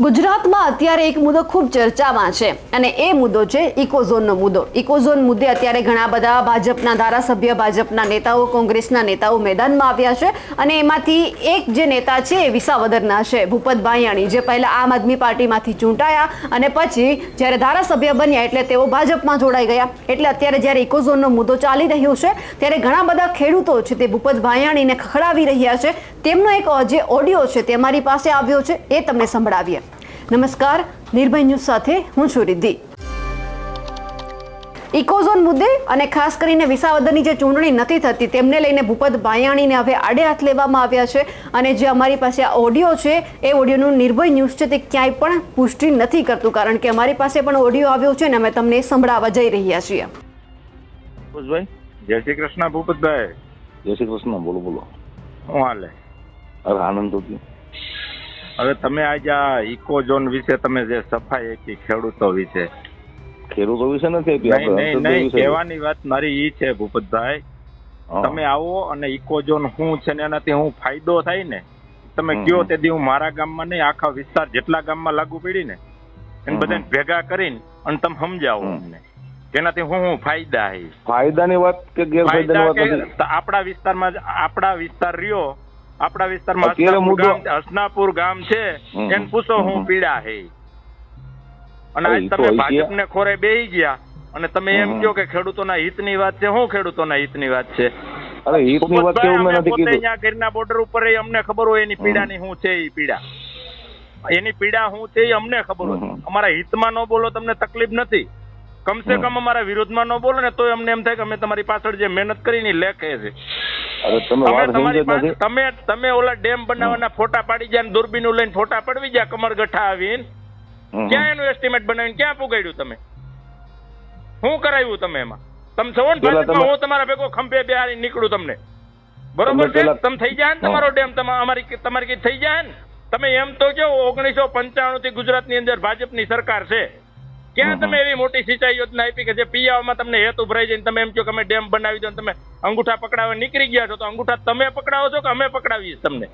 ગુજરાતમાં અત્યારે એક મુદ્દો ખૂબ ચર્ચામાં છે અને એ મુદ્દો છે ઇકોઝોનનો મુદ્દો. ઇકોઝોન મુદ્દે અત્યારે ઘણા બધા ભાજપના ધારાસભ્ય, ભાજપના નેતાઓ, કોંગ્રેસના નેતાઓ મેદાનમાં આવ્યા છે અને એમાંથી એક જે નેતા છે એ વિસાવદરના છે, ભૂપત ભાયાણી જે પહેલાં આમ આદમી પાર્ટીમાંથી ચૂંટાયા અને પછી જ્યારે ધારાસભ્ય બન્યા એટલે તેઓ ભાજપમાં જોડાઈ ગયા. એટલે અત્યારે જ્યારે ઇકોઝોનનો મુદ્દો ચાલી રહ્યો છે, ત્યારે ઘણા બધા ખેડૂતો છે તે ભૂપત ભાયાણીને ખખડાવી રહ્યા છે. તેમનો એક જે ઓડિયો છે તે અમારી પાસે આવ્યો છે, એ તમને સંભળાવીએ. નમસ્કાર નિર્ભય ન્યૂઝ સાથે હું છું રિદ્ધિ. ઇકોઝોન મુદ્દે અને ખાસ કરીને વિસાવદરની જે ચૂંટણી નથી થતી તેમને લઈને ભૂપત ભાયાણીને હવે આડે હાથ લેવામાં આવ્યા છે અને જે અમારી પાસે આ ઓડિયો છે એ ઓડિયોનું નિર્ભય ન્યૂઝ છે તે ક્યાંય પણ પુષ્ટિ નથી કરતું કારણ કે અમારી પાસે પણ ઓડિયો આવ્યો છે ને અમે તમને સંભળાવવા જઈ રહ્યા છીએ. જય શ્રી કૃષ્ણ ભૂપતભાઈ. જય શ્રી કૃષ્ણ બોલો બોલો. હું હાલે? અરે આનંદ હવે તમે આજે આ ઇકો ઝોન વિશે તમે જે સફાઈ આપી ખેડૂતો વિશે. ખેડૂતો વિશે નથી આપી નહીં નહીં કહેવાની વાત મારી ઈ છે ભૂપતભાઈ. તમે આવો અને ઇકો ઝોન શું છે ને એનાથી હું ફાયદો થાય ને તમે. કયો તે હું મારા ગામમાં નહીં આખા વિસ્તાર જેટલા ગામમાં લાગુ પડી ને એને. બધાને ભેગા કરીને અને તમે સમજાવો અમને. તેનાથી હું હું ફાયદા ફાયદાની વાત કે ગેરફાયદાની ફાયદા વાત આપણા વિસ્તારમાં આપણા વિસ્તાર રહ્યો આપણા વિસ્તારમાં હસનાપુર ગામ છે. એને પૂછો હું પીડા હે. અને આજ તમે ભાજપને ખોરે બેહી ગયા. અને તમે એમ કહો કે ખેડૂતોના હિતની વાત છે. શું ખેડૂતોના હિતની વાત છે? અરે હિતની વાત કેવું મેં નથી કીધું. અહીંયા ગીરના બોર્ડર ઉપર એ અમને ખબર હોય એની પીડાની શું છે એ પીડા. એની પીડા શું છે એ અમને ખબર હોય. અમારા હિતમાં ન બોલો તમને તકલીફ નથી. કમસે. કમ અમારા વિરોધમાં ન બોલો ને તોય અમને એમ થાય કે અમે તમારી પાછળ જે મહેનત કરીને લેખે છે. અરે તમે તમે વાત સમજ નથી. તમે તમે ઓલા ડેમ બનાવવાના ફોટા પાડી જાય ને લઈને ફોટા પડવી જાય કમરગઠા આવીને? ક્યાં એનું એસ્ટિમેટ બનાવીને ક્યાં પુગાડ્યું તમે? શું કરાવ્યું તમે એમાં? તમે ને તમે- હું તમારા ભેગો ખંભે બેહારી નીકળું તમને. બરોબર છે? તમે થઈ જાય ને તમારો ડેમ અમારી તમારી કઈ થઈ જાય ને? તમે એમ તો કહો ઓગણીસો પંચાણું થી ગુજરાતની અંદર ભાજપની સરકાર છે. ક્યાં તમે એવી મોટી સિંચાઈ યોજના આપી કે જે પિયાવામાં તમને હેતુ ભરાઈ જાય તમે એમ કહો કે અમે ડેમ બનાવી દો તમે અંગૂઠા પકડાવવા નીકળી ગયા છો તો અંગૂઠા તમે પકડાવો છો કે અમે પકડાવીએ તમને?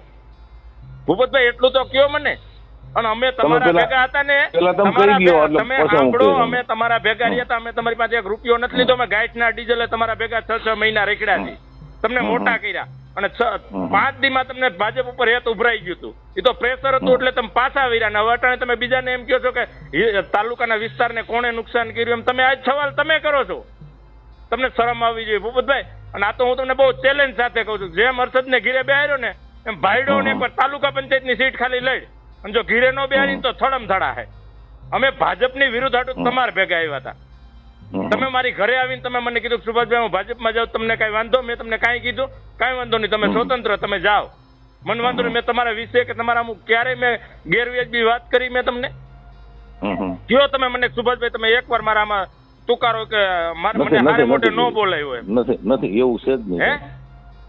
ભૂપતભાઈ એટલું તો કયો મને. અને અમે તમારા ભેગા હતા ને તમે સાંભળો અમે તમારા ભેગા રહ્યા હતા અમે તમારી પાસે એક રૂપિયો નથી લીધો અમે ગાંઠના ડીઝલે તમારા ભેગા છ છ મહિના રેખડ્યા છે તમને મોટા કર્યા. અને. પાંચ દીમાં તમને ભાજપ ઉપર હેત ઉભરાઈ ગયું હતું. એ તો પ્રેશર હતું એટલે તમે પાછા આવી ને હવે અટાણે તમે બીજાને એમ કહો છો કે તાલુકાના વિસ્તારને કોણે નુકસાન કર્યું એમ તમે આજ સવાલ તમે કરો છો. તમને શરમ આવવી જોઈએ ભૂપતભાઈ. અને આ તો હું તમને બહુ ચેલેન્જ સાથે કહું છું. જેમ હર્ષદને ઘીરે બેહાર્યો ને એમ ભાઈડો ને એકવાર તાલુકા પંચાયતની સીટ ખાલી લઈ. અને જો ઘીરે નો બેહારી તો થડમ થડા હે અમે ભાજપની વિરુદ્ધ હાટુ તમારે ભેગા આવ્યા હતા. તમે મારી ઘરે આવીને તમે મને કીધું સુભાષભાઈ હું ભાજપમાં જાઉં તમને કઈ વાંધો? મેં તમને કાંઈ કીધું? કાંઈ વાંધો નહીં તમે સ્વતંત્ર તમે જાઓ. મને વાંધો નહીં મેં તમારા વિશે કે તમારા અમુક ક્યારેય મેં ગેરવ્યાજબી વાત કરી મેં તમને. કયો તમે મને સુભાષભાઈ તમે એકવાર મારામાં તુકારો કે મારે મને હારે મોટે. ન બોલાય હોય નથી નથી એવું છે જ નહીં. હે?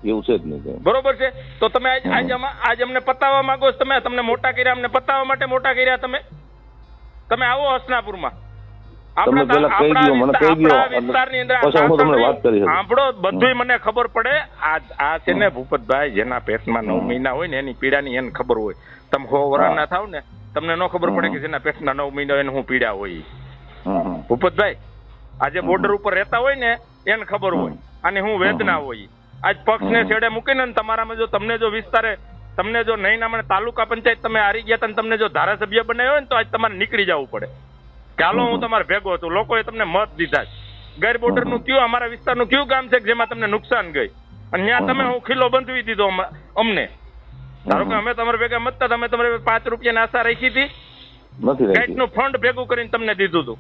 એવું છે જ નહીં બરોબર છે? તો તમે આજ આજ આજ અમને પતાવવા માંગો છો તમે? તમને મોટા કર્યા અમને પતાવવા માટે મોટા કર્યા તમે? તમે આવો હસનાપુરમાં. તમે પેલા કહી દો મને કહી. આપણા અંદર પછી હું તમને વાત કરી. સાંભળો બધુંય મને ખબર પડે. આ આ છે ને ભૂપતભાઈ જેના પેટમાં નવ મહિના હોય ને એની પીડાની એને ખબર હોય. તમે હો વરાના થાવ ને તમને ન ખબર પડે કે જેના પેટના નવ મહિના એને હું પીડા હોય. ભૂપતભાઈ આજે. બોર્ડર ઉપર રહેતા હોય ને એને ખબર હોય અને હું વેદના હોય. આજ પક્ષને ને છેડે મૂકીને તમારામાં જો તમને જો વિસ્તારે તમને જો નહીં નામણે તાલુકા પંચાયત તમે હારી ગયા તમને જો ધારાસભ્ય બનાવ્યો હોય ને તો આજ તમારે નીકળી જવું પડે. કે હાલો હું તમારે ભેગો છું. લોકોએ તમને મત દીધા છે. ગેર બોર્ડરનું કયું અમારા વિસ્તારનું કયું ગામ છે જેમાં તમને નુકસાન ગઈ? અને ત્યાં તમે હું ખીલો બંધવી દીધો અમને. ધારો કે અમે તમારા ભેગા મતતા તમે તમારે પાંચ રૂપિયાની આશા રાખી હતી. નથી નું ફંડ ભેગું કરીને તમને દીધું હતું.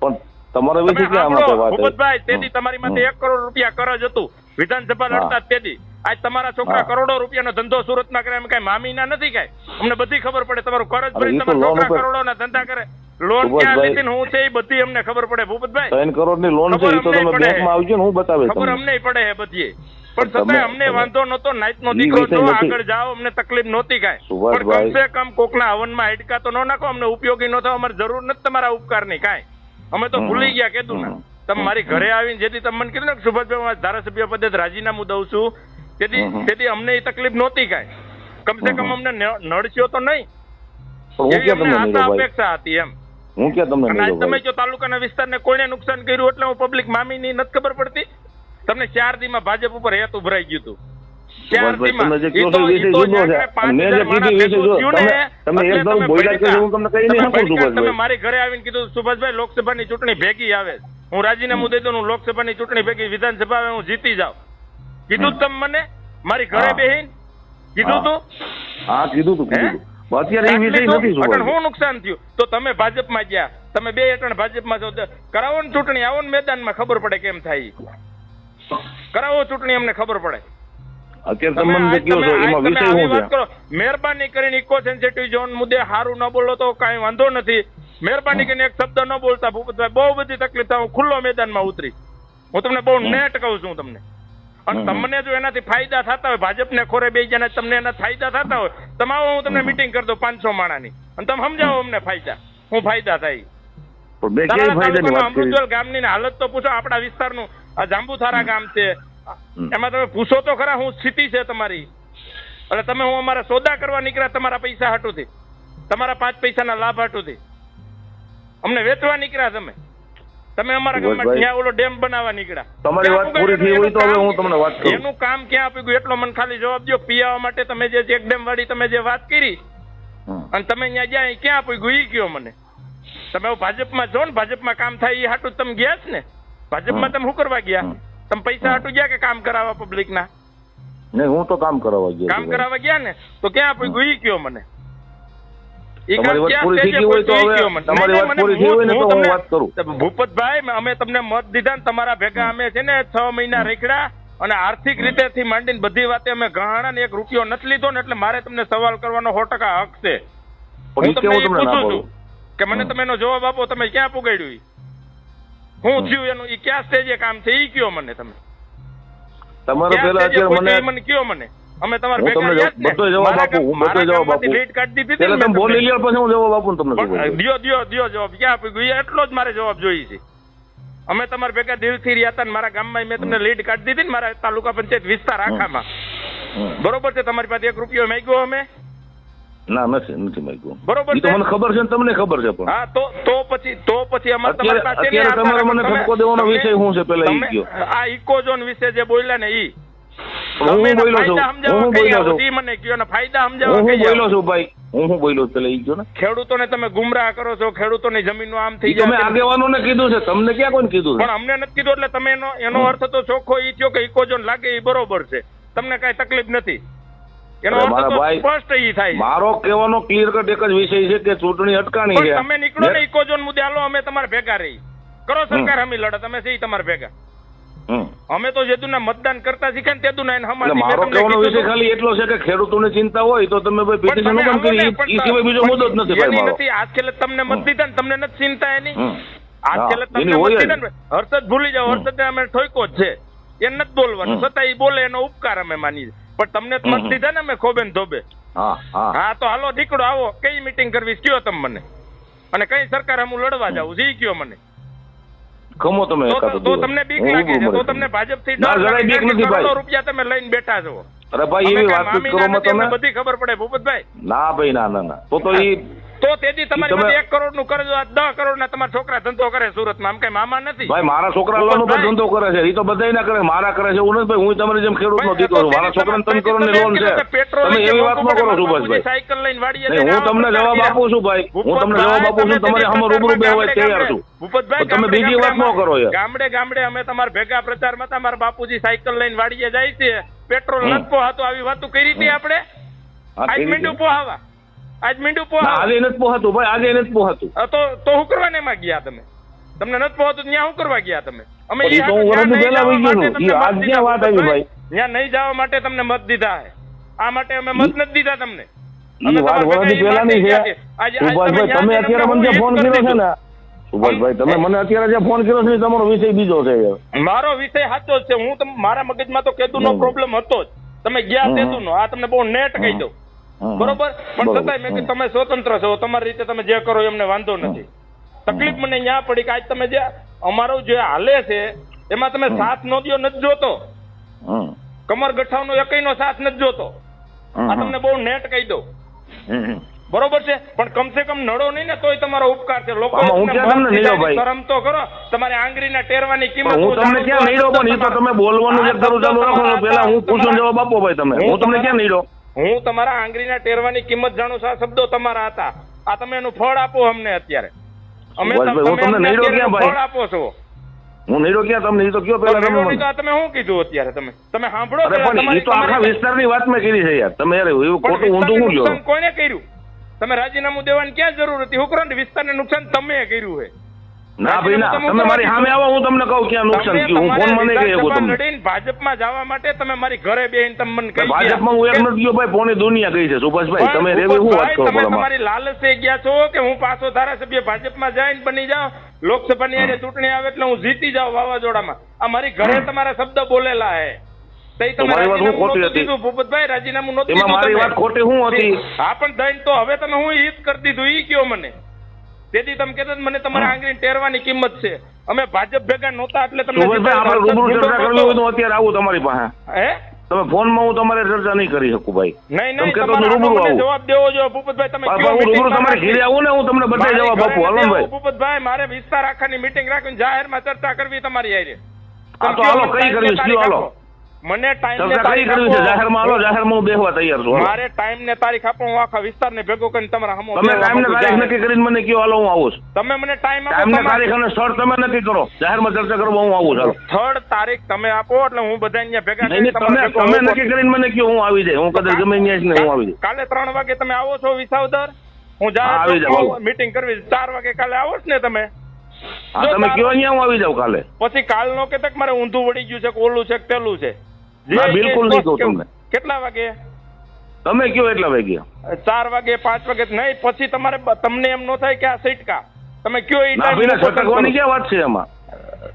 પણ તમારા તમે વિશે સાંભળો, માટે વાત ભૂપતભાઈ. તેથી તમારી માથે એક કરોડ રૂપિયા કરજ હતું. વિધાનસભા. લડતા તેથી આજ તમારા છોકરા કરોડો રૂપિયાનો ધંધો સુરતમાં કરે એમ કઈ મામીના નથી કઈ? અમને બધી ખબર પડે તમારું કરજ તો તમારા છોકરા કરોડોના ધંધા કરે. લોન ક્યાં લીધી હું છે એ બધી અમને ખબર પડે ભૂપતભાઈ? ત્રણ કરોડની લોન છે તો તમે બેંકમાં આવજો ને હું બતાવે ખબર અમને પડે હે બધી. પણ છતાંય અમને વાંધો નતો નાઈટ નો દીકરો છો આગળ જાઓ અમને તકલીફ નહોતી કાંઈ. પણ કમસે કમ કોકના હવનમાં હેડકા તો ન નાખો અમને ઉપયોગી ન થાય અમારે જરૂર નથી તમારા ઉપકારની કાંઈ. અમે તો ભૂલી ગયા કેતું ને. તમે મારી ઘરે આવીને જેથી તમે મને કીધું ને સુભાષભાઈ હું ધારાસભ્ય પદે રાજીનામું દઉં છું. તેથી તેથી અમને એ તકલીફ નહોતી કાંઈ. કમસે કમ અમને નડશ્યો તો નહીં. અપેક્ષા હતી એમ. હું ક્યાં તમને તમે જો તાલુકાના વિસ્તારને કોઈને નુકસાન કર્યું એટલે હું પબ્લિક મામીની નથી ખબર પડતી. તમને ચાર દીમાં ભાજપ ઉપર હેત ઉભરાઈ ગયું હતું ને, મારી ઘરે આવીને કીધું સુભાષભાઈ લોકસભાની ચૂંટણી ભેગી આવે. હું રાજીનામું દઈ દઉં હું લોકસભાની ચૂંટણી ભેગી વિધાનસભા હું જીતી જાઉં. કીધું તમે મને મારી ઘરે. બેહીન કીધું તું? હા કીધું તું. અત્યારે એ વિષય નથી અટણ હું નુકસાન થયું? તો તમે ભાજપમાં ગયા. તમે બે અટણ ભાજપમાં છો. કરાવો ને ચૂંટણી આવો ને મેદાનમાં ખબર પડે કેમ થાય. કરાવો ચૂંટણી અમને ખબર પડે. અત્યારે છો એમાં વિષય શું છે? મહેરબાની કરીને ઇકો સેન્સિટિવ ઝોન મુદ્દે સારું ન બોલો તો કાંઈ વાંધો નથી. મહેરબાની કરીને એક શબ્દ ન બોલતા ભૂપતભાઈ. બહુ બધી તકલીફ થાય. હું ખુલ્લો મેદાનમાં ઉતરી હું તમને બહુ નેટ કહું છું તમને. અને. તમને જો એનાથી ફાયદા થતા હોય ભાજપને ખોરે બે જણા તમને એના ફાયદા થતા હોય તમારો હું તમને મીટિંગ કરી દઉં પાંચસો માણાની. અને તમે સમજાવો અમને ફાયદા. હું ફાયદા થાય. અમૃતસર ગામની હાલત તો પૂછો આપણા વિસ્તારનું આ જાંબુથારા ગામ છે. એમાં તમે પૂછો તો ખરા હું સ્થિતિ છે તમારી. એટલે તમે હું અમારા સોદા કરવા નીકળ્યા તમારા પૈસા હાટુથી. તમારા પાંચ પૈસાના લાભ હાટુથી. અમને વેચવા નીકળ્યા તમે. તમે અમારા ગામમાં. ત્યાં ઓલો ડેમ બનાવવા નીકળ્યા તમારી વાત પૂરી થઈ હોય તો હવે હું તમને વાત કરું. એનું કામ ક્યાં આપી ગયું? એટલો મને ખાલી જવાબ દો પીવા માટે તમે જે ચેક ડેમ વાળી તમે જે વાત કરી અને તમે અહીંયા ગયા એ ક્યાં આપી ગયું એ કયો મને? તમે ભાજપમાં જો ને ભાજપમાં કામ થાય એ હાટું તમે ગયા જ ને? ભાજપમાં તમે શું કરવા ગયા? તમે પૈસા હાટું ગયા કે કામ કરાવવા પબ્લિકના નહીં હું તો કામ કરાવવા ગયા કામ કરાવવા ગયા ને? તો ક્યાં આપી ગયું એ કયો મને? ભૂપતભાઈ અમે તમને મત દીધા ને તમારા ભેગા અમે છે ને છ મહિના રેખડા અને આર્થિક રીતે થી માંડીને બધી વાતે અમે ગહાણા ને એક રૂપિયો નથી લીધો ને એટલે મારે તમને સવાલ કરવાનો સો ટકા હક છે. હું તમને તમને ના એ પૂછું છું કે મને તમે એનો જવાબ આપો તમે ક્યાં પુગાડ્યું હું થયું એનું? ઈ ક્યાં સ્ટેજે કામ છે? ઈ કયો મને તમે? તમારો પેલા મને કયો મને? અમે તમારે હું તમને. બધો જવાબ આપું, હું બધો જવાબ આપું. લીડ કાઢી દીધી એટલે તમે બોલી લ્યો પછી હું જવાબ આપું તમને દિયો દિયો દ્યો જવાબ. ક્યાં આપી ગયો? એટલો જ મારે જવાબ જોઈએ છે. અમે તમારા ભેગા દિલથી રહ્યા હતા મારા ગામમાં મેં તમને લીડ કાઢી દીધી ને મારા તાલુકા પંચાયત વિસ્તાર આખામાં. બરોબર છે? તમારી પાસે એક રૂપિયો માંગ્યો અમે? ના નથી નથી માગ્યું. બરોબર તો છે? મને ખબર છે ને તમને ખબર છે પણ. હા તો તો પછી તો પછી અમારે તમારી પાસે અત્યારે તમારે મને ઠપકો દેવાનો વિષય શું છે? પેલા ઈ ગયો. આ ઇકોઝોન વિશે જે બોલ્યા ને ઈ હું બોલ્યો છું? હું બોલ્યો છું? મને કયો ને ફાયદા હું હું બોલ્યો છું ભાઈ? હું હું બોલ્યો પેલા ઈ કયો ને? ખેડૂતોને તમે ગુમરાહ કરો છો ખેડૂતોની જમીનનું આમ થઈ ઈ તમે આગેવાનોને કીધું છે તમને ક્યાં કોઈને કીધું પણ અમને નથી કીધું એટલે તમે એનો એનો અર્થ તો ચોખ્ખો ઈ થયો કે ઇકોઝોન લાગે એ બરોબર છે. તમને કઈ તકલીફ નથી. મારા તો ભાઈ, સ્પષ્ટ ઈ થાય મારો કહેવાનો ક્લિયર કટ એક જ વિષય છે કે ચૂંટણી અટકાણી છે. તમે નીકળો ને ઇકોઝોન મુદ્દે હાલો અમે તમારે ભેગા રહી કરો સરકાર હમી. લડત અમે છે તમારે ભેગા. હમ. અમે તો જેતુના મતદાન કરતા શીખ્યા ને તેદુના એને હમાતી. મારો કહેવાનો વિષય ખાલી એટલો છે કે ખેડૂતોને ચિંતા હોય તો તમે ભાઈ પિટિશન કેમ કરી. ઈ- સિવાય બીજો મુદ્દો જ નથી ભાઈ નથી. આજ છેલ્લે તમને મત દીધા ને તમને નથી ચિંતા એની. આજ છેલ્લે તમને મત દીધા ને હર્ષદ ભૂલી જાઓ. હર્ષદ અમે ઠોયકો જ છે. એ નથી બોલવાનું. છતાં એ બોલે એનો ઉપકાર અમે માનીએ પણ તમને મત દીધા ને અમે ખોબે ને ધોબે. હા તો હાલો દીકડો આવો. કઈ મીટિંગ કરવી કયો તમે મને? અને કઈ સરકાર હું લડવા જાઉં જી કયો મને? ખમો તમે તો. તમને બીક લાગે છે તો તમને ભાજપથી ના, જરાય બીક નથી ભાઈ. કરોડો રૂપિયા તમે લઈને બેઠા છો. અરે ભાઈ એવી વાત કરો તમે? બધી ખબર પડે ભૂપતભાઈ. ના ભાઈ ના ના ના. તો તો ઈ તો તેથી તમારી તમે- પાસે એક કરોડનું કરજો દસ કરોડ ના તમારા છોકરા ધંધો કરે સુરતમાં. આમ કઈ મામા નથી? ભાઈ મારા છોકરા લોન ઉપર. ધંધો કરે છે. એ તો બધા ના કરે. મારા કરે છે હું ભાઈ હું તમારી જેમ ખેડૂત નો દીકરો છું. મારા છોકરા ત્રણ કરોડની લોન છે. તમે એવી વાત ન કરો પડે, બસ ભાઈ સાયકલ લઈને વાડીએ હું તમને જવાબ આપું છું ભાઈ. હું તમને જવાબ આપું છું. તમારે અમે રૂબરૂ બેહવા તૈયાર છું. ભૂપતભાઈ તમે બીજી વાત ન કરો યાર. ગામડે ગામડે અમે તમારા ભેગા પ્રચારમાં તમારા મારા બાપુજી સાયકલ લઈને વાડીએ જાય છે. પેટ્રોલ નથી પોહાતો આવી વાતો કરી હતી આપણે? આજ કરી પોહાવા. આજ મીંડું ના આજે નથી પોહાતું ભાઈ આજે નથી પોહાતું. તો તો હું કરવાને એમાં ગયા તમે? તમને નથી પોહાતું ત્યાં હું કરવા ગયા તમે? અમે ત્યાં નહીં જવા માટે તમને મત દીધા ક્યાં વાત આવી ભાઈ? ત્યાં નહીં જવા માટે તમને મત દીધા હે. આ માટે અમે મત નથી દીધા તમને. તમે અત્યારે મને ફોન કર્યો છે ને સુભાષભાઈ તમે મને અત્યારે જે ફોન કર્યો છે તમારો વિષય બીજો છે મારો વિષય સાચો જ છે. હું મારા મગજમાં તો કેતુ નો પ્રોબ્લેમ હતો જ. તમે ગયા હમ. તેદુનો આ તમને બહુ નેટ કહી દઉં. બરોબર? પણ છતાંય મેં કીધું તમે સ્વતંત્ર છો તમારી રીતે તમે જે કરો એમને વાંધો નથી. તકલીફ મને અહીંયા પડી કે આજ તમે જે અમારો જે હાલે છે એમાં તમે સાથ નો દો નથી જોતો. કમર ગઠાવનો એકયનો સાથ નથી જોતો. આ તમને બહુ નેટ કહી દઉં. બરોબર છે? પણ કમસે કમ નડો નહીં ને તોય તમારો ઉપકાર છે. લોકો શરમ તો કરો તમારી આંગળીના ટેરવાની કિંમત હું તમને ક્યાં નહીં પણ એ તો તમે બોલવાનું જે કરું ચાલુ રાખો પેલા હું પૂછું જવાબ આપો ભાઈ તમે. હું તમને ક્યાં નહીં હું તમારા આંગળીના ટેરવાની કિંમત જાણું છું આ શબ્દો તમારા હતા. આ તમે એનું ફળ આપો અમને અત્યારે. અમે હું તમને? ફળ આપો છો? હું નીડો ક્યાં? તમને એ તો કયો પેલા તમે તમે શું કીધું અત્યારે તમે? તમે સાંભળો પણ એ તો આખા વિસ્તારની વાત મેં કરી છે યાર. તમે યાર એવું ખોટું ઊંધું નુકસાન કોને કર્યું? તમે રાજીનામું દેવાની ક્યાં જરૂર હતી? હું ને વિસ્તારને નુકસાન તમે કર્યું છે ના ભાઈ ના. તમે મારી સામે આવો હું તમને કહું ક્યાં નુકસાન થયું. હું ફોન મને કહી શકું તમને. ભાજપમાં જવા માટે તમે મારી ઘરે બેહીને તમે મને કહી ભાજપમાં હું એક નથી ગયો ભાઈ પોણી દુનિયા કહી છે સુભાષભાઈ તમે રેવી હું વાત કરો તમે તમારી લાલચે ગયા છો કે હું પાછો ધારાસભ્ય ભાજપમાં જઈને બની જાઉં? લોકસભાની આજે ચૂંટણી આવે એટલે હું જીતી જાઉં વાવાઝોડામાં. આ મારી ઘરે તમારા શબ્દ બોલેલા હે. મારી વાત હું રાજીનામું ખોટી હતી. ભૂપતભાઈ રાજીનામું નહોતું મારી વાત ખોટી શું હતી? હા પણ દઈને તો હવે તમે હું ઈ જ કરી દીધું ઈ કયો મને? તેથી તમે કહેતા મને તમારા આંગળી ટેરવાની કિંમત છે. અમે ભાજપ ભેગા નહોતા એટલે તમને આપણે રૂબરૂ ચર્ચા કરવી હોય તો અત્યારે આવું તમારી પાસે. હે? તમે ફોનમાં હું તમારે ચર્ચા નહીં કરી શકું ભાઈ. નહીં નહીં કહેતો રૂબરૂ આવું. જવાબ દેવો જો ભૂપતભાઈ તમે હું રૂબરૂ તમારે ઘેરે આવું ને હું તમને બધા જવાબ આપું. હાલો ભાઈ ભૂપતભાઈ મારે વિસ્તાર આખાની મીટિંગ રાખીને જાહેરમાં ચર્ચા કરવી તમારી તો હાલો, કઈ કરવી હાલો. મને ટાઈમ ને તારીખ કરવી છે. જાહેરમાં હાલો જાહેરમાં હું બેહવા તૈયાર છું. મારે ટાઈમ ને તારીખ આપો હું આખા વિસ્તારને ભેગો કરીને તમારા હમો તમે ટાઈમ ને તારીખ નક્કી કરીને મને કયો હાલો હું આવું છું. તમે મને ટાઈમ આપો ટાઈમ ને તારીખ અને સ્થળ તમે નક્કી કરો. જાહેરમાં ચર્ચા કરવા હું આવું છું. સ્થળ તારીખ તમે આપો એટલે હું બધા અહીંયા ભેગા કરીને તમે તમે નક્કી કરીને મને કયો હું આવી જાય. હું કદાચ ગમે ત્યાં જ ને હું આવી જાય. કાલે ત્રણ વાગે તમે આવો છો વિસાવદર? હું જાહેર મીટિંગ કરવી છે. ચાર વાગે કાલે આવો છો ને તમે. તમે કયો અહીંયા હું આવી જાઉં કાલે. પછી કાલ નો કે તક મારે ઊંધું વળી ગયું છે કે ઓલું છે કે પેલું છે. જે ના, બિલકુલ નહીં કહું તમને. કેટલા વાગે? તમે કયો એટલા વાગે? ચાર વાગે પાંચ વાગે નહીં પછી તમારે તમને એમ ન થાય કે આ સૈટકા. તમે કયો એ છટકવાની ક્યાં વાત છે એમાં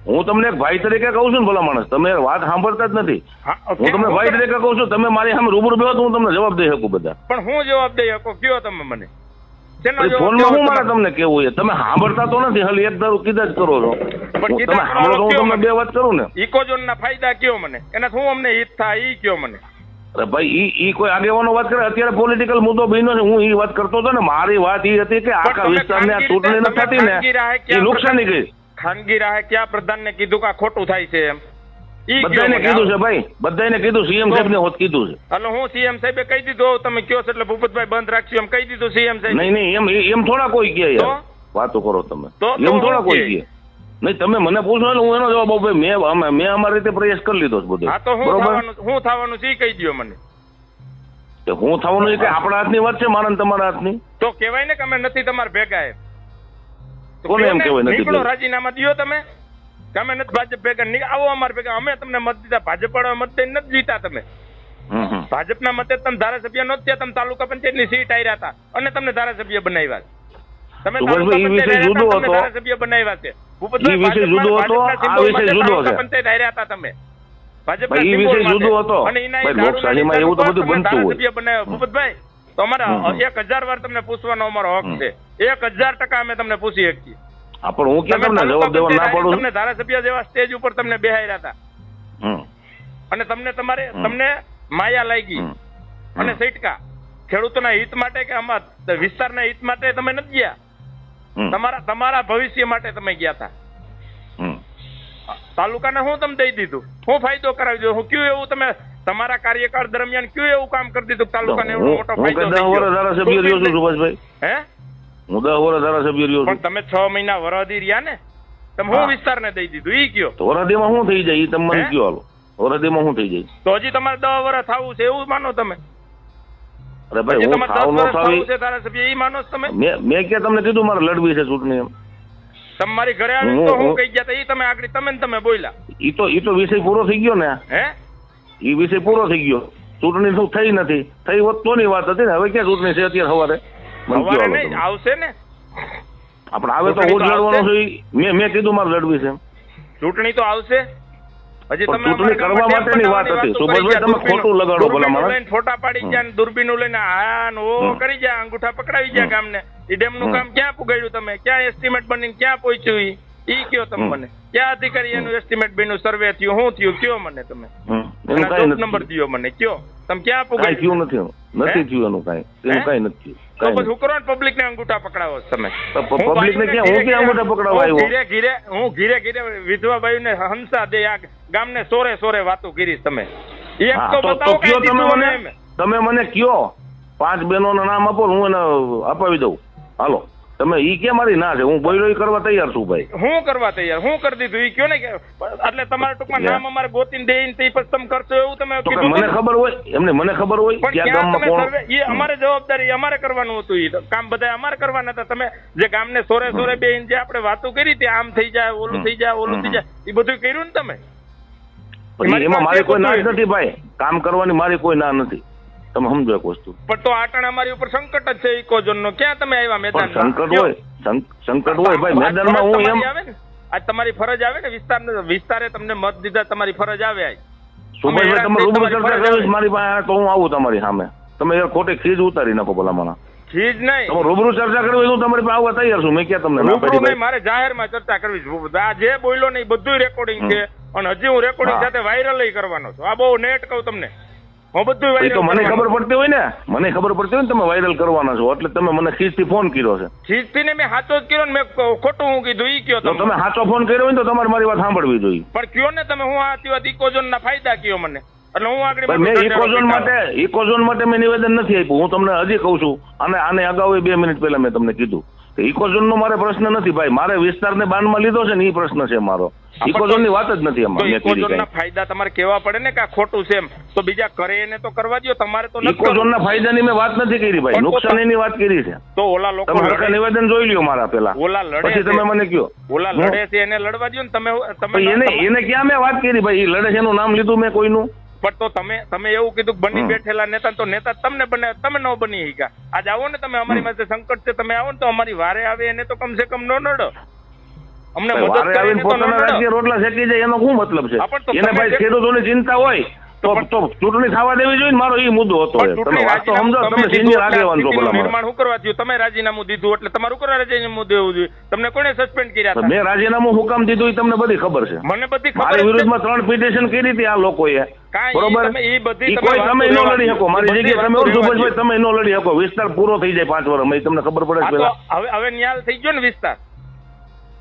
હું તમને ભાઈ તરીકે કહું છું ને ભલા માણસ. તમે વાત સાંભળતા જ નથી. હા, તમને ભાઈ તરીકે કહું છું તમે મારી સામે રૂબરૂ બેહો તો હું તમને જવાબ દઈ શકું બધા. પણ હું જવાબ દઈ શકો? કયો તમે મને? ફોનમાં હું મારે તમને કેવું છે? તમે સાંભળતા તો નથી ખાલી એક દારૂ કીધા જ કરો છો. પણ તમે સાંભળો તો હું તમને બે વાત કરું ને. ઇકોઝોન ના ફાયદા કયો મને? એના શું અમને હિત થાય એ કયો મને? અરે ભાઈ ઈ ઈ કોઈ આગેવાનો વાત કરે? અત્યારે પોલિટિકલ મુદ્દો બન્યો છે હું ઈ વાત કરતો હતો ને મારી વાત ઈ હતી કે આખા વિસ્તારને આ ચૂંટણી નથી થતી ને એ ક્યાં નુકસાની ગઈ. ખાનગી રાહે ક્યાં પ્રધાનને કીધું કે આ ખોટું થાય છે એમ? બધાને કીધું છે ભાઈ. બધાને કીધું સીએમ સાહેબ ને હોત કીધું છે. એટલે હું સીએમ સાહેબે કહી દીધું તમે કયો છો એટલે ભૂપતભાઈ બંધ રાખશું એમ કહી દીધું સીએમ સાહેબ. નહીં નહીં એમ એમ થોડા કોઈ કહે યાર. વાતો કરો તમે. એમ થોડા કોઈ કહે? નહીં તમે મને પૂછો ને હું એનો જવાબ આપું. મેં અમે મેં અમારી રીતે પ્રયાસ કરી લીધો છે બધો. હા તો હું થવાનું હું થવાનું છે કહી દ્યો મને. તો હું થવાનું છે કે આપણા હાથની વાત છે મારા તમારા હાથની? તો કહેવાય ને કે અમે નથી તમારા ભેગા કોને એમ કહેવાય નથી રાજીનામા દિયો તમે. અમે નથી ભાજપ ભેગા. આવો અમારે ભેગા. અમે તમને મત દીધા. ભાજપ મત દઈ નથી જીતા તમે. ભાજપના મતે તમે ધારાસભ્ય નો ત્યાં તમે તાલુકા પંચાયતની સીટ આયરા હતા. અને તમને ધારાસભ્ય બનાવ્યા. તમે ધારાસભ્ય બનાવ્યા છે. ભૂપતભાઈ, પંચાયત હતા તમે. તો ભૂપતભાઈ અમારા. એક હજાર વાર તમને પૂછવાનો અમારો હક છે. એક હજાર ટકા અમે તમને પૂછી શકીએ. હા પણ હું ક્યાં તમને જવાબ દેવા ના પડું? તમને ધારાસભ્ય જેવા સ્ટેજ ઉપર તમને બેહાડ્યા હતા. અને તમને તમારે તમને માયા લાગી. અને સૈટકા. ખેડૂતોના હિત માટે કે અમારા વિસ્તારના હિત માટે તમે નથી ગયા? તમારા તમારા ભવિષ્ય માટે તમે ગયા હતા. તાલુકાને હું તમે દઈ દીધું? હું ફાયદો કરાવી દઉં હું કયું એવું તમે તમારા કાર્યકાળ દરમિયાન કયું એવું કામ કરી દીધું તાલુકાને એવો મોટો ફાયદો ધારાસભ્ય હે? હું દસ વર્ષ ધારાસભ્ય રહ્યો પણ તમે છ મહિના વરાધી રહ્યા ને? તમે હા. વિસ્તારને દઈ દીધું? ઈ કયો? તો વરદીમાં શું થઈ જાય એ તમે મને કયો હાલો. વરદીમાં શું થઈ જાય. તો હજી તમારે દસ વર્ષ થવું છે એવું માનો તમે? અરે ભાઈ હું થાવ ન થાવી. ધારાસભ્ય ઈ માનો તમે? મેં મેં ક્યાં તમને કીધું મારે લડવી છે ચૂંટણી એમ? તમે મારી ઘરે આવી તો હું કહી ગયા તા ઈ તમે આગળ તમે ને તમે બોલ્યા. ઈ તો ઈ તો વિષય પૂરો થઈ ગયો ને? હે? ઈ વિષય પૂરો થઈ ગયો. ચૂંટણી શું થઈ નથી. થઈ હોત તોની વાત હતી ને. હવે ક્યાં ચૂંટણી છે અત્યારે સવારે? સવારે નહીં આવશે ને. આપણે આવે તો હું લડવાનો છું મેં મેં કીધું મારે લડવી છે. ચૂંટણી તો આવશે. હજી તમે ચૂંટણી કરવા માટેની વાત હતી. સુભાષભાઈ. તમે ખોટું લગાડો ભલા માણસ. ફોટા પાડી ગયા ને દૂરબીનું લઈને આ ને ઓ કરી ગયા અંગૂઠા પકડાવી ગયા ગામને. એ ડેમનું કામ ક્યાં પુગાડ્યું તમે? ક્યાં એસ્ટિમેટ બનીને ક્યાં પહોંચ્યું ઈ? ઈ કયો તમે મને? ક્યાં અધિકારી એનું એસ્ટિમેટ બીનું સર્વે થયું શું થયું? કયો મને તમે? નંબર દિયો મને કયો? તમે ક્યાં પુગાડ્યું? નથી નથી થયું એનું કાંઈ. એનું? કાંઈ નથી તો થયું પછી હું કરવા પબ્લિક ને અંગૂઠા પકડાવો તમે. તો પ- હું public ને ક્યાં- હું ક્યાં અંગૂઠા પકડાવવા આવ્યો? ઘીરે ઘીરે હું ઘીરે ઘીરે વિધવા બાયુને હંસા દે આ ગામને સોરે સોરે વાતો કરી તમે. એક તો તો તો બતાવો કયો તમે મને તમે મને કયો? પાંચ બહેનો નામ આપો હું એને અપાવી દઉં. હાલો. તમે ઈ કે મારી ના છે? હું બોલ્યો કરવા તૈયાર છું ભાઈ. હું કરવા તૈયાર? હું કરી દીધું? ઈ કયો ને કે એટલે તમારા ટૂંકમાં નામ અમારે ગોતીને દઈને તે પછી તમે કરશો એવું તમે કીધું મને ખબર હોય એમને મને ખબર હોય પણ ગામમાં કોણ એ અમારે જવાબદારી અમારે કરવાનું હતું ઈ. કામ બધા અમારે કરવાના હતા. તમે જે ગામને સોરે સોરે બે જે આપણે વાતો કરી તે આમ થઈ જાય ઓલું થઈ જાય ઓલું થઈ જાય એ બધું કર્યું ને તમે? એમાં મારી કોઈ ના નથી ભાઈ. કામ કરવાની મારી કોઈ ના નથી. તમે સમજો એક વસ્તુ. પણ તો આટણ અમારી ઉપર સંકટ જ છે ઇકોઝોન નો ક્યાં તમે આવ્યા મેદાન સંકટ હોય સંકટ હોય ભાઈ મેદાનમાં હું એમ આજ તમારી ફરજ આવે ને વિસ્તાર વિસ્તારે તમને મત દીધા તમારી ફરજ આવે આજ. સુભાઈ તમે રૂબરૂ ચર્ચા આવે. મારી પાસે તો હું આવું તમારી સામે. તમે ખોટી ખીજ ઉતારી નાખો ભલા મને ચીજ નહીં. તમે રૂબરૂ ચર્ચા કરવી હું તમારી પાસે આવવા તૈયાર છું. મેં ક્યાં તમને રૂબરૂ નહીં મારે જાહેરમાં ચર્ચા કરવી છે. આ જે બોલ્યો ને એ બધું રેકોર્ડિંગ છે. અને હજી હું રેકોર્ડિંગ સાથે વાયરલ કરવાનો છું. આ બહુ નેટ કહું તમને. હું બધું તો મને ખબર પડતી હોય ને. મને ખબર પડતી હોય ને તમે વાયરલ કરવાના છો. એટલે તમે મને ખીજથી ફોન કર્યો છે. ચીજથી મેં હાચો જ કર્યો ને મેં ખોટું હું કીધું ઈ કયો તમે. હાચો સાચો ફોન કર્યો હોય ને તો તમારે મારી વાત સાંભળવી જોઈએ. પણ કયો ને તમે હું આથી વાત ઇકોઝોન ના ફાયદા કયો મને? એટલે હું આગળ મેં ઇકોઝોન માટે ઇકોઝોન માટે મેં નિવેદન નથી આપ્યું. હું તમને હજી કહું છું અને આને અગાઉ બે મિનિટ પહેલા મેં તમને કીધું. ઇકોઝોન નો મારે પ્રશ્ન નથી ભાઈ. મારે વિસ્તારને બાનમાં લીધો છે ને એ પ્રશ્ન છે મારો. પણ ઇકોઝોનની વાત જ નથી તો એમાં ઇકોઝોન ના ફાયદા તમારે કેવા પડે ને કે ખોટું છે એમ. તો બીજા કરે એને તો કરવા દો તમારે તો ઇકોઝોન ના ફાયદા ફાયદાની મેં વાત નથી કરી ભાઈ. નુકસાન તો ની વાત કરી છે. તો ઓલા લોકો તમે નિવેદન જોઈ લ્યો મારા પેલા ઓલા લડે પછી છે. તમે મને કયો. ઓલા લડે છે એને લડવા દો ને તમે તમે એને એને ક્યાં મેં વાત કરી ભાઈ? એ લડે છે એનું નામ લીધું મેં કોઈનું? પણ તો તમે તમે એવું કીધું કે બની બેઠેલા નેતા તો નેતા તમને બને તમે ન બની શક્યા આજ આવો ને તમે અમારી પાસે સંકટ છે તમે આવો ને તો અમારી વારે આવે એને તો કમસે કમ ન નડો. અમને મદદ વારે કરે આવીને એને તો રોટલા શેકી જાય એનો શું મતલબ છે? એને ભાઈ ખેડૂતોની ચિંતા હોય તો ચૂંટણી થવા દેવી જોઈએ મારો એ મુદ્દો હતો તમે વાત તો સમજો તમે તમે દીધું સિનિયર એટલે આગેવાન છો ભલા નિર્માણ શું કરવા થયું તમે રાજીનામું દીધું એટલે તમારું કરા રાજીનામું દેવું જોઈએ? તમને કોને સસ્પેન્ડ કર્યા હતા મેં રાજીનામું હું દીધું એ તમને બધી ખબર છે. મને બધી ખબર મારી વિરુદ્ધમાં ત્રણ પિટિશન કરી હતી આ લોકોએ. બરોબર? ઈ બધી તમે કોઈ તમે નો લડી શકો. મારી જગ્યાએ તમે નો લડી શકો. વિસ્તાર પૂરો થઈ જાય પાંચ વર્ષ એ તમને ખબર પડે હવે હવે ન્યાલ થઈ ગયો ને વિસ્તાર.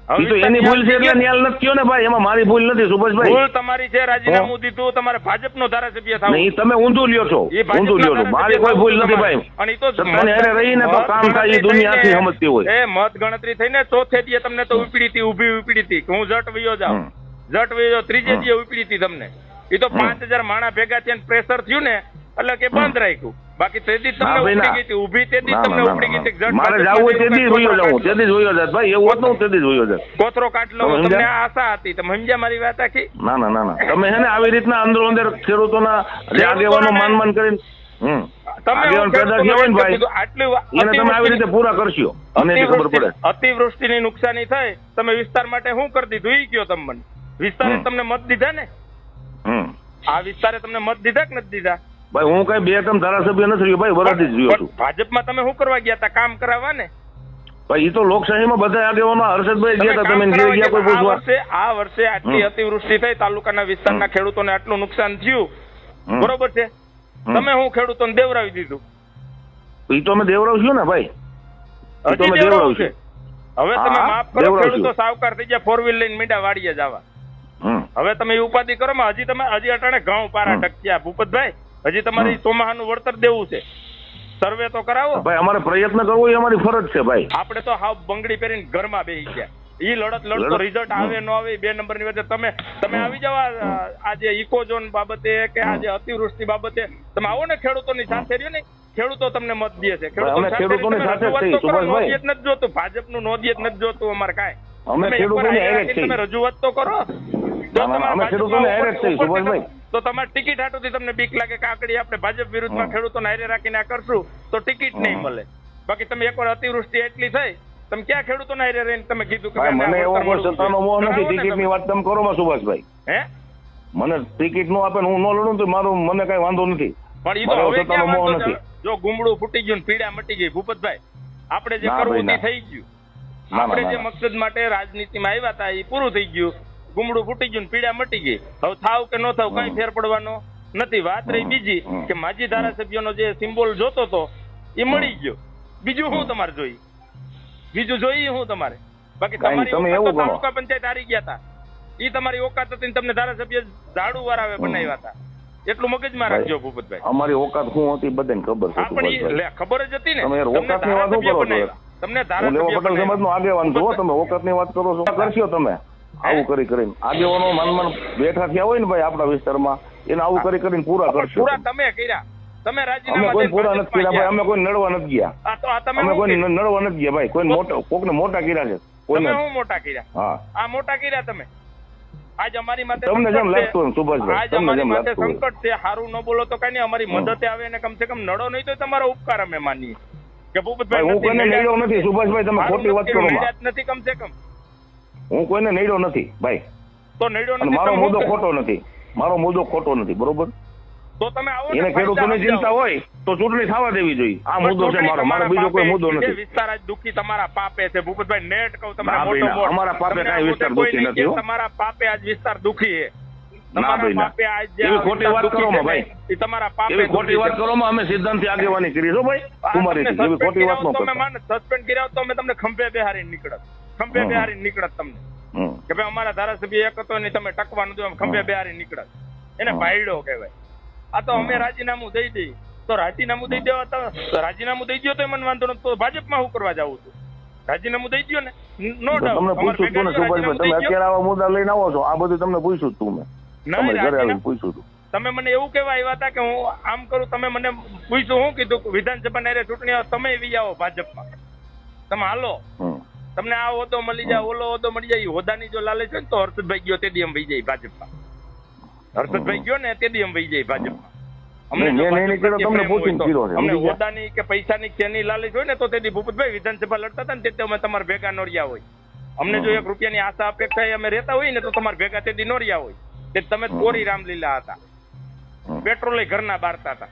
તો એની ભૂલ છે થઈ એટલે. ન્યાલ નથી કયો ને ભાઈ. એમાં મારી ભૂલ નથી સુભાષભાઈ. ભૂલ તમારી છે રાજીનામું દીધું તમારે ભાજપનો ધારાસભ્ય થાવું. નહીં તમે ઊંધું લ્યો છો ઊંધું લ્યો છો. મારી કોઈ ભૂલ નથી ભાઈ. અને તો સત્તાની અરે રહીને તો કામ થાય એ ગણતરી દુનિયા આખી સમજતી હોય. એ મત ગણતરી થઈને ચોથે દીએ તમને તો ઉપડી હતી ઊભી ઉપડી હતી હું જટ વયો જાઉં. જટ વયો ત્રીજે. દીએ ઉપડી હતી તમને. એ તો પાંચ હજાર માણા ભેગા થઈને પ્રેશર થયું ને એટલે કે બંધ રાખ્યું. બાકી તેથી તમને ઉપડી ગઈ હતી ઊભી તેથી તમને ઉપડી ગઈ હતી મારે જવું તેથી જોયો લો. તેથી જોયો જાત ભાઈ એવું હતું તેથી જોયો જાત કોથરો કાટ લો તમને આશા હતી. તમે સમજ્યા મારી વાત આખી? ના ના ના ના. તમે હે ને આવી રીતના અંદરો અંદર ખેડૂતોના જે આગેવાનો માન માન કરીને હમ. અતિવૃષ્ટિની નુકસાની થાય તમે વિસ્તાર માટે શું કરી દીધું? ઈ કયો તમને. મને વિસ્તારે તમને મત દીધા ને? આ વિસ્તારે તમને મત દીધા કે નથી દીધા? ભાઈ હું કઈ બે ટર્મ ધારાસભ્ય નથી રહ્યો ભાઈ વરાથી જ રહ્યો છું. ભાજપમાં તમે શું કરવા ગયા હતા કામ કરાવવા ને? ભાઈ એ તો લોકશાહીમાં બધા આગેવાનો હર્ષદભાઈ ગયા હતા તમે ગયા કોઈ આ પૂછવા વર્ષે આ વર્ષે આટલી. અતિવૃષ્ટિ થઈ તાલુકાના વિસ્તારના. ખેડૂતોને આટલું નુકસાન થયું. બરોબર છે. તમે હું ખેડૂતોને દેવરાવી દીધું? એ તો અમે દેવરાવશું ને ભાઈ? એ તો અમે દેવરાવશું. હવે તમે માફ કરો ખેડૂતો સાવકાર થઈ ગયા ફોર વ્હીલ લઈને મીંડા વાડીએ જવા. હવે તમે ઉપાધિ કરો હજી તમે હજી અટાણે ઘઉં પારા. ટક્યા ભૂપતભાઈ હજી તમારી. ચોમાહાનું વળતર દેવું છે. સર્વે તો કરાવો. ભાઈ અમારે પ્રયત્ન કરવો એ અમારી ફરજ છે ભાઈ. આપણે તો હાવ બંગડી પહેરીને ઘરમાં બેસી ગયા. ઈ લડત લડતો રિઝલ્ટ આવે ન આવે બે નંબરની વચ્ચે તમે તમે આવી જાવ આ- આ જે ઇકોઝોન બાબતે કે આ જે અતિવૃષ્ટિ બાબતે. તમે આવો ને ખેડૂતોની સાથે રહ્યો ને ખેડૂતો તમને મત દે છે. ખેડૂતોની સાથે. નોંધિયત નથી જોતું. ભાજપનું નોંધિયત નથી જોતું અમારે કાંઈ. અમે ખેડૂતોની તમે રજૂઆત તો કરો. ના, ના, અમે ખેડૂતોની હારે જ ભાજપમાં છીએ, ઉપરથી સુભાષભાઈ. તો તમારે ટિકિટ હાટુથી તમને બીક લાગે કે આકડી આપણે ભાજપ વિરુદ્ધમાં. ખેડૂતોને હારે રાખીને આ કરશું તો ટિકિટ નહીં મળે. બાકી તમે એકવાર અતિવૃષ્ટિ એટલી થઈ તમે ક્યાં ખેડૂતોને હારે રહીને તમે કીધું કે મને એવો કોઈ સત્તાનો મોહ નથી. ટિકિટની વાત તમે કરો માં સુભાષભાઈ. હે? મને ટિકિટ નો આપે હું ન લડું તો મારું મને કઈ વાંધો નથી. પણ ઈ તો હવે ક્યાં વાંધો નથી. જો ગુમડું ફૂટી ગયું ને પીડા મટી ગઈ ભૂપતભાઈ આપણે જે કરવું તે થઈ ગયું. આપણે જે મકસદ માટે રાજનીતિમાં આવ્યા હતા એ પૂરું થઈ ગયું. ગુમડું ફૂટી ગયું પીડા મટી ગઈ. હવે થાવ કે ન થાવ કઈ ફેર પડવાનો નથી. વાત રહી બીજી કે માજી ધારાસભ્યનો જે સિમ્બોલ જોતો તો એ મળી ગયો. બીજું શું તમારે જોઈ બીજું જોઈએ શું તમારે? બાકી તમારી. તાલુકા પંચાયત હારી ગયા હતા એ તમારી ઓકાત હતી તમને ધારાસભ્ય ઝાડુ હમ. બનાવ્યા હતા એટલું મગજમાં રાખજો ભૂપતભાઈ. અમારી ઓકાત શું હતી બધાને ખબર છે પણ ખબર જ હતી ને. તમને ધારાસભ્ય બનાવ્યા. તમને ધારાસભ્ય પટેલ સમાજ નો આગેવાન છો તમે ઓકાતની વાત કરો છો. કરશો તમે? આવું કરી કરીને. આગેવાનો માન માન બેઠા થયા હોય ને ભાઈ આપણા વિસ્તારમાં એને આવું કરી કરીને પૂરા પણ પૂરા તમે કર્યા. તમે રાજીનામા કોઈ પૂરા નથી કર્યા ભાઈ અમે કોઈ નડવા નથી ગયા. આ તો આ તમે અમે કોઈ નડવા નથી ગયા ભાઈ કોઈ મોટા કોકને મોટા કર્યા છે કોઈને તમે શું મોટા કર્યા? હા. આ મોટા કર્યા તમે? આજ અમારી માટે તમને જેમ લાગતું સુભાષભાઈ, આજ અમારી માટે સંકટ છે. હારું ન બોલો તો કઈ નહીં અમારી મદદ આવે ને કમ સે કમ નડો નહીં તો તમારો ઉપકાર અમે માનીએ. કે ભૂપતભાઈ ભાઈ, હું નથી, કોઈને નડ્યા. નથી, સુભાષભાઈ, તમે ખોટી વાત કરો નથી કમસે કમ. હું કોઈને નડ્યો નથી ભાઈ. તો નડ્યો નથી મારો મુદ્દો ખોટો નથી. મારો મુદ્દો ખોટો નથી બરોબર? તો તમે આવો ને એને ખેડૂતોની ચિંતા હોય તો ચૂંટણી થવા દેવી જોઈએ. આ મુદ્દો છે મારો. મારો બીજો કોઈ મુદ્દો નથી. વિસ્તાર આજ દુઃખી તમારા પાપે છે. ભૂપતભાઈ નેટ કહું તમને મોટો. અમારા પાપે કઈ વિસ્તાર દુઃખી નથી, તમારા પાપે આજ વિસ્તાર દુઃખી છે. ખોટી વાત કરો છે માં ને, ભાઈ. તમારા પાપે ખોટી વાત કરો માં અમે સિદ્ધાંતથી આગેવાની કરી છો ભાઈ? આ એવી ખોટી વાત ન suspend તો અમે માને સસ્પેન્ડ કર્યા તો અમે તમને ખંભે બેહારીને નીકળત. ખંભે હમ. નીકળત તમને. કે ભાઈ અમારા ધારાસભ્ય એક હતો ને તમે ટકવાનું દો ખંભે હમ. નીકળત. એને ભાઈડો કહેવાય. આ તો અમે રાજીનામું દઈ દઈ તો રાજીનામું દઈ દેવા તો રાજીનામું દઈ દો તો મને વાંધો નથી. તો ભાજપમાં હું કરવા જાવું છું? રાજીનામું દઈ દો ને. નો ડાઉટ તમને પૂછું તું ને સુભાષભાઈ તમે અત્યારે આવા મુદ્દા લઈને આવો છો. આ બધું તમને પૂછ્યું જ તું મેં. તમે ઘરે આવીને પૂછ્યું તું તમે મને એવું કહેવા આવ્યા હતા કે હું આમ કરું તમે મને પૂછ્યું હું કીધું કે વિધાનસભા ને ચૂંટણી તમે એવી આવો ભાજપમાં. તમે હાલો. તમને આ હોદ્દો મળી જાય ઓલો હોદ્દો મળી જાય હોદ્દાની જો લાલચ હોય ને તો હર્ષદભાઈ ગયો તે દી એમ વહી જાય ભાજપમાં. હર્ષદભાઈ ગયો ને તે દી એમ વહી જાય ભાજપમાં. અમને છે? હોદ્દાની કે પૈસાની કે એની લાલચ હોય ને તો તે દી ભૂપતભાઈ વિધાનસભા લડતા હતા ને તે અમે તમારા ભેગા નોર્યા હોય. અમને જો એક રૂપિયાની આશા અપેક્ષા અમે રહેતા હોય ને તો તમારા ભેગા તે દી નોર્યા હોય. તે તમે કોરી રામલીલા હતા. પેટ્રોલ ઘરના બારતા હતા.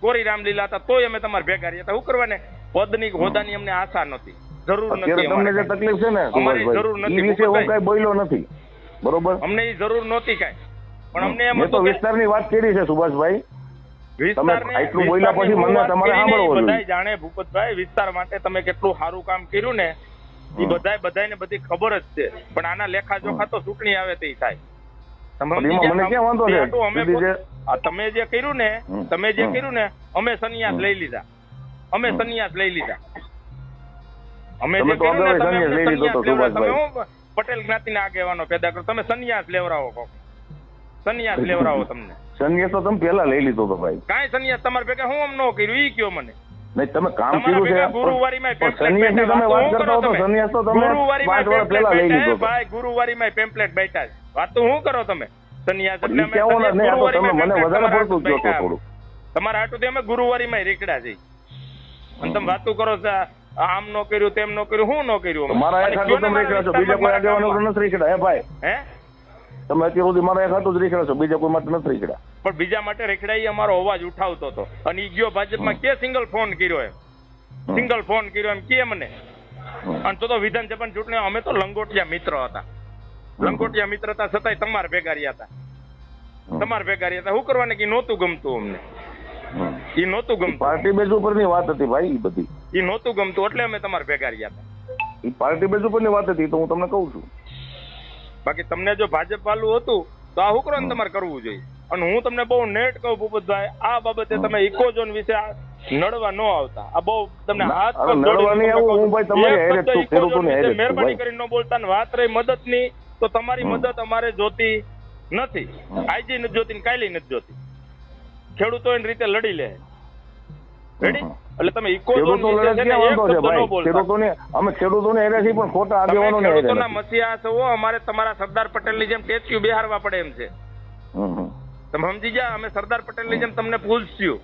કોરી રામલીલા હતા તોય અમે તમારે ભેગા રહ્યા હતા. શું કરવાને પદની હોદાની અમને આશા નહોતી. જરૂર નથી તમને જે તકલીફ છે ને અમારી જરૂર નથી, વિશે હું કઈ બોલ્યો નથી. બરોબર? અમને એ જરૂર નહોતી કાંઈ. પણ અમને એમ તો વિસ્તારની વાત કરી છે સુભાષભાઈ. જાણે ભૂપતભાઈ વિસ્તાર માટે તમે કેટલું સારું કામ કર્યું ને એ બધા બધાને બધી ખબર જ છે. પણ આના લેખા જોખા તો ચૂંટણી આવે તે થાય. તમે જે- કર્યું ને તમે જે કર્યું ને અમે સંન્યાસ લઈ લીધા. અમે. સંન્યાસ લઈ લીધા. અમે જે કર્યું ને પટેલ જ્ઞાતિના આગેવાનો પેદા કરો. તમે સંન્યાસ લેવરાવો કહો સંન્યાસ લેવરાવો તમને. સંન્યાસ તો તમે પેલા લઈ લીધો તો ભાઈ. કાંઈ સંન્યાસ તમારે ભેગા હું આમ ન કર્યું? ઈ કયો મને? નહીં તમે કામ કર્યું છે ગુરુવારીમાં તમે વાત કરતા હો તો સંન્યાસ તો તમે ગુરુવારીમાં પાંચ વર્ષ pamphlet પહેલા લઈ બેઠા લીધો છે, તો. ભાઈ. ગુરુવારીમાં pamphlet બેઠા છે. વાતો શું કરો તમે? સંન્યાસ એટલે અમે તો મને વધારે તમારા પડતું કહો છો થોડું. તમારા હાટુથી અમે ગુરુવારીમાં રેકડા છે અને તમે વાતો કરો છો આમ નો કર્યું તેમ નો કર્યું હું નો કર્યું મારા એક હાથું તમે રેકડા છો બીજા કોઈ આગેવાનો નથી રેકડા હે ભાઈ? હે? તમે અત્યાર સુધી મારા એક હાથું જ રેકડા છો બીજા કોઈ માટે નથી રેકડા. પણ બીજા માટે રેખડા ઈ અમારો અવાજ ઉઠાવતો હતો. અને ઈ ગયો ભાજપમાં કે સિંગલ ફોન કર્યો એમ? સિંગલ ફોન કર્યો એમ કે મને? અને તો તો વિધાનસભાની ચૂંટણી અમે તો લંગોટિયા મિત્ર હતા. લંગોટિયા મિત્રતા છતાંય તમારે ભેગા રહ્યા હતા. તમારે ભેગા રહ્યા હતા. શું કરવાને કે નહોતું ગમતું અમને. એ નહોતું ગમતું. પાર્ટી બેઝ ઉપરની વાત હતી ભાઈ બધી. એ નહોતું ગમતું એટલે અમે તમારે ભેગા રહ્યા હતા. એ પાર્ટી બેઝ ઉપરની વાત હતી તો હું તમને કહું છું. બાકી તમને જો ભાજપ વાળું હતું તો આ ને તમારે કરવું જોઈએ. અને હું તમને બહુ નેટ કહું ભૂપતભાઈ આ બાબતે તમે ઇકોઝોન વિશે નડવા ન આવતા. આ બહુ તમને હાથ મહેરબાની. કરીને ન બોલતા ને વાત રહી મદદની. તો તમારી મદદ અમારે જોતી નથી. આઈજી નથી જોતી ને કાયલી નથી જોતી. ખેડૂતો એની રીતે લડી લે. રેડી એટલે તમે ઇકોઝોન ખેડૂતો વિશે છે એક શબ્દ ન બોલતા. ખેડૂતોને અમે ખેડૂતોને હેરે પણ ખોટા તમે આગેવાનોને ખેડૂતોના મસીહા છો અમારે તમારા સરદાર પટેલની જેમ ટેચ્યુ બેહારવા પડે એમ છે. તમે સમજી ગયા? અમે સરદાર પટેલની જેમ તમને ભૂલસ્યું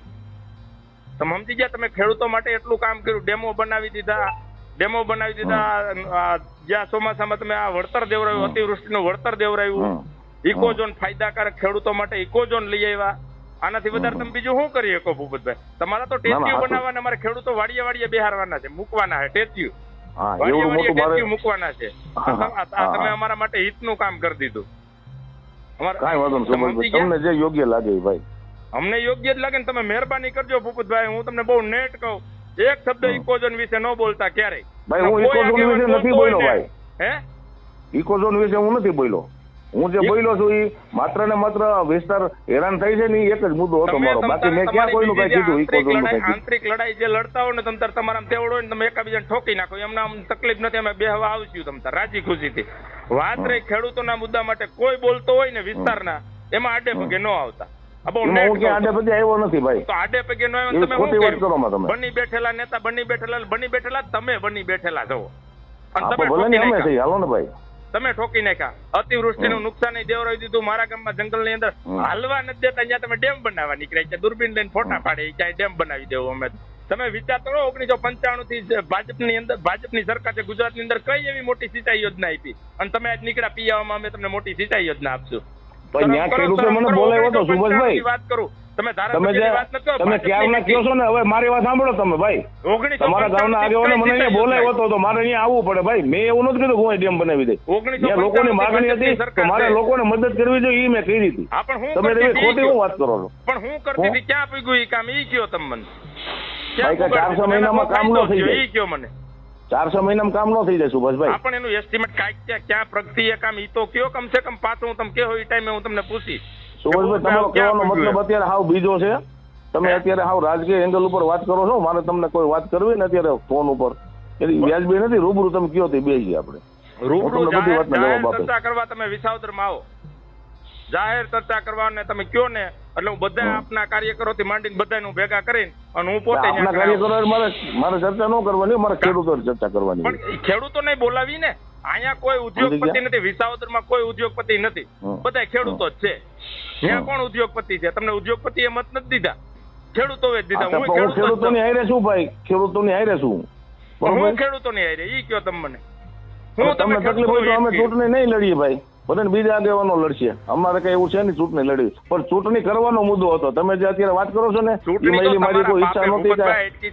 તમે સમજી ગયા? તમે ખેડૂતો માટે એટલું કામ કર્યું ડેમો બનાવી દીધા. ડેમો બનાવી દીધા જ્યાં ચોમાસામાં તમે આ વળતર દેવરાયું. અતિવૃષ્ટિનું વળતર દેવરાયું ઇકોઝોન ફાયદાકારક ખેડૂતો માટે ઇકોઝોન લઈ આવ્યા. આનાથી વધારે તમે બીજું શું કરી શકો ભૂપતભાઈ? તમારા તો ટેચ્યુ બનાવવાના અમારે ખેડૂતો વાડીએ વાડીએ બેહારવાના છે મૂકવાના છે ટેચ્યુ વાડીએ વાડીએ ટેચ્યુ મૂકવાના છે. તમે અમારા માટે હિતનું કામ કરી દીધું. કાંઈ વાંધો નહીં તમે સુમનભાઈ સમજી ગયા? તમને જે યોગ્ય લાગે ભાઈ. અમને યોગ્ય જ લાગે ને તમે મહેરબાની કરજો ભૂપતભાઈ. હું તમને બહુ નેટ કહું. એક શબ્દ ઇકોઝોન વિશે ન બોલતા ક્યારેય. ભાઈ, હું ઇકોઝોન વિશે નથી બોલ્યો ભાઈ. હે? ઇકોઝોન વિશે હું નથી બોલ્યો. હું જે બોલ્યો છું એ માત્ર ને માત્ર વિસ્તાર હેરાન થઈ છે ને એક જ મુદ્દો હતો મારો. બાકી મેં ક્યાં કોઈનું કઈ કીધું ઇકોઝોનનું આંતરિક કઈ લડાઈ આંતરિક લડાઈ જે લડતા હોય ને તમ તાર તમારા તેવડો હોય ને તમે એકબીજાને ઠોકી નાખો. એમને આમ તકલીફ નથી અમે બેહવા આવશું તમ તાર રાજી ખુશીથી. વાત રહી ખેડૂતોના મુદ્દા માટે કોઈ બોલતો હોય ને વિસ્તારના એમાં આડે પગે ન આવતા. ન. બની બેઠેલા નેતા બની બેઠેલા બની બેઠેલા તમે બની બેઠેલા છો. તમે પણ ભલે ને ઠોકી નાખ્યા. અતિવૃષ્ટિ ને નુકસાન દીધું મારા ગામમાં જંગલની અંદર. હાલવા નથી દેતા ત્યાં તમે ડેમ બનાવવા નીકળ્યા. છે દૂરબીન લઈને ફોટા પાડે ક્યાંય ડેમ બનાવી દેવું અમે. તમે વિચાર કરો ઓગણીસો પંચાણું થી ભાજપની અંદર ભાજપની સરકાર છે ગુજરાતની અંદર કઈ એવી મોટી સિંચાઈ યોજના આપી? અને તમે આજ નીકળ્યા પીવામાં અમે તમને મોટી સિંચાઈ યોજના આપશું. શરમ ત્યાં ખેડૂતે મને બોલાવ્યો હતો, સુભાષભાઈ. વાત કરું. તમે તમે તમે ક્યારના. કયો છો ને? હવે મારી વાત સાંભળો તમે ભાઈ. તમારા ગામના આગેવાનો મને અહીંયા બોલાવ્યો હતો તો મારે અહીંયા આવવું પડે ભાઈ. મેં એવું નથી કીધું હું ડેમ બનાવી દે 1995 ત્યાં લોકોની માગણી હતી તો મારે. લોકોને મદદ કરવી જોઈએ એ મેં કરી હતી. તમે તમે ખોટી હું વાત કરો છો? પણ હું કરતી હતી ક્યાં પીગું ઈ કામ? એ કયો તમે મને ભાઈ, કે ક્યાં ચારસો મહિનામાં કામ ન થઈ જાય. એ કયો મને? ચારસો મહિનામાં કામ ન થઈ જાય સુભાષભાઈ. હા પણ એનું એસ્ટિમેટ કાંઈક ત્યાં ક્યાં પ્રગતિ એ કામ ઈ તો કયો કમસે કમ પાછું હું તમે કહો એ ટાઈમે હું તમને પૂછીશ સુભાષભાઈ તમારો કહેવાનો મતલબ અત્યારે હાવ બીજો છે. તમે અત્યારે હાવ રાજકીય એંગલ ઉપર વાત કરો છો. મારે તમને કોઈ વાત કરવી ને અત્યારે ફોન ઉપર. એટલે વ્યાજબી નથી રૂબરૂ તમે કયો તે બેસીએ આપણે. રૂબરૂ જાહેર. ચર્ચા કરવા તમે વિસાવદરમાં આવો. જાહેર ચર્ચા કરવા ને તમે કયો ને? એટલે હું બધા. આપના કાર્યકરોથી માંડીને બધાને હું ભેગા કરીને અને હું પોતે આપના કાર્યકરો મારે મારે ચર્ચા ન કરવાની મારે ખેડૂતો ચર્ચા કરવાની. પણ ખેડૂતોને બોલાવી ને અહીંયા કોઈ ઉદ્યોગપતિ? નથી વિસાવદરમાં કોઈ ઉદ્યોગપતિ નથી. બધા ખેડૂતો જ છે. ત્યાં કોણ ઉદ્યોગપતિ છે? તમને ઉદ્યોગપતિ એ મત નથી દીધા? ખેડૂતો જ દીધા. હું ખેડૂતોની હારે છું ભાઈ. ખેડૂતોની હારે છું હું. ખેડૂતોની હારે ઈ કયો તમને? હું તમને તકલીફ હોય તો અમે ચૂંટણી નહીં લડીએ ભાઈ. ભલે બીજા આગેવાનો લડશે. અમારે કઈ એવું છે નહીં ચૂંટણી લડવી. પણ ચૂંટણી કરવાનો મુદ્દો હતો. તમે જે અત્યારે વાત કરો છો ને એ મારી કોઈ ઈચ્છા નહોતી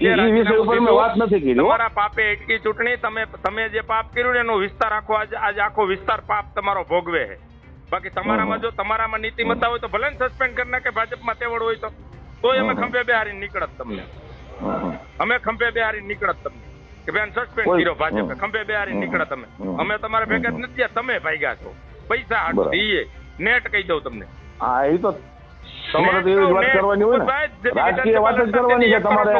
એ વિષય ઉપર મેં વાત નથી કરી તમારા પાપે અટકી ચૂંટણી તમે તમે જે પાપ કર્યું ને એનો વિસ્તાર આખો આજ આખો વિસ્તાર પાપ તમારો ભોગવે છે. બાકી તમારામાં. જો તમારામાં નીતિમત્તા હોય તો ભલે ને સસ્પેન્ડ કરી નાખે ભાજપમાં તેવડ હોય તો. તોય અમે. ખંભે બેહારીને નીકળત તમને. અમે ખંભે બેહારીને નીકળત તમને. કે બેન સસ્પેન્ડ કર્યો ભાજપે ખંભે બેહારીને હમ. નીકળત તમે. અમે તમારે ભેગા જ નથી તમે ભાગ્યા છો. પૈસા. હાટું નેટ કહી દઉં તમને. હા એ તો તમારે તો એવી વાત કરવાની હોય ને. રાજકીય વાત જ કરવાની છે તમારે.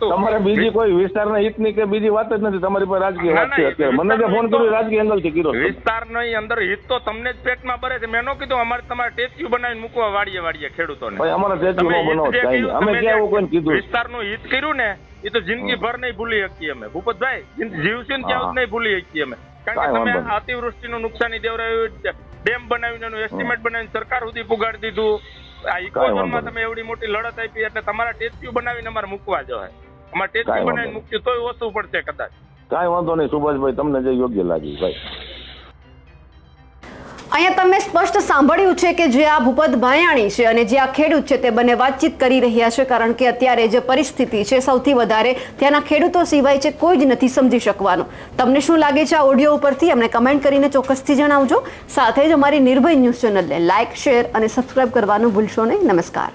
તમારે બીજી કોઈ વિસ્તારના હિતની કે બીજી વાત જ નથી તમારી પર રાજકીય વાત છે ના, અત્યારે. મને જે ફોન કર્યો રાજકીય એંગલ એંગલથી કર્યો. વિસ્તારની અંદર હિત તો તમને જ પેટમાં ભરે છે. મેં ન કીધું અમારે તમારે ટેચ્યુ બનાવીને મૂકવા વાડીએ વાડીએ ખેડૂતોને. ભાઈ અમારે ટેચ્યુ નો બનાવો હિત કર્યું, અમે ક્યાં એવું કોઈને કીધું? વિસ્તારનું હિત કર્યું ને એ તો જિંદગી ભર નહીં ભૂલી શકીએ અમે. ભૂપતભાઈ જીવશું ને ત્યાં નહીં ભૂલી શકીએ અમે. કારણ કે તમે. અતિવૃષ્ટિનું નુકસાની દેવરાયું ડેમ બનાવીને એનું એસ્ટિમેટ બનાવીને સરકાર સુધી પુગાડી દીધું. આ ઇકોઝોનમાં તમે એવડી મોટી લડત આપી એટલે તમારા ટેસ્ટ્યુ બનાવીને અમારે મૂકવા જોઈએ અમારે ટેસ્ટ્યુ બનાવીને મૂક્યું તોય ઓછું પડશે કદાચ. કાંઈ વાંધો નહીં સુભાષભાઈ તમને જે યોગ્ય લાગ્યું ભાઈ. અહીંયા તમે સ્પષ્ટ સાંભળ્યું છે કે જે આ ભૂપત ભાયાણી છે અને જે આ ખેડૂત છે તે બંને વાતચીત કરી રહ્યા છે કારણ કે અત્યારે જે પરિસ્થિતિ છે સૌથી વધારે ત્યાંના ખેડૂતો સિવાય છે કોઈ જ નથી સમજી શકવાનું. તમને શું લાગે છે આ ઓડિયો ઉપરથી? અમને કમેન્ટ કરીને ચોક્કસથી જણાવજો. સાથે જ અમારી નિર્ભય ન્યૂઝ ચેનલને લાઇક શેર અને સબસ્ક્રાઇબ કરવાનું ભૂલશો નહીં. નમસ્કાર.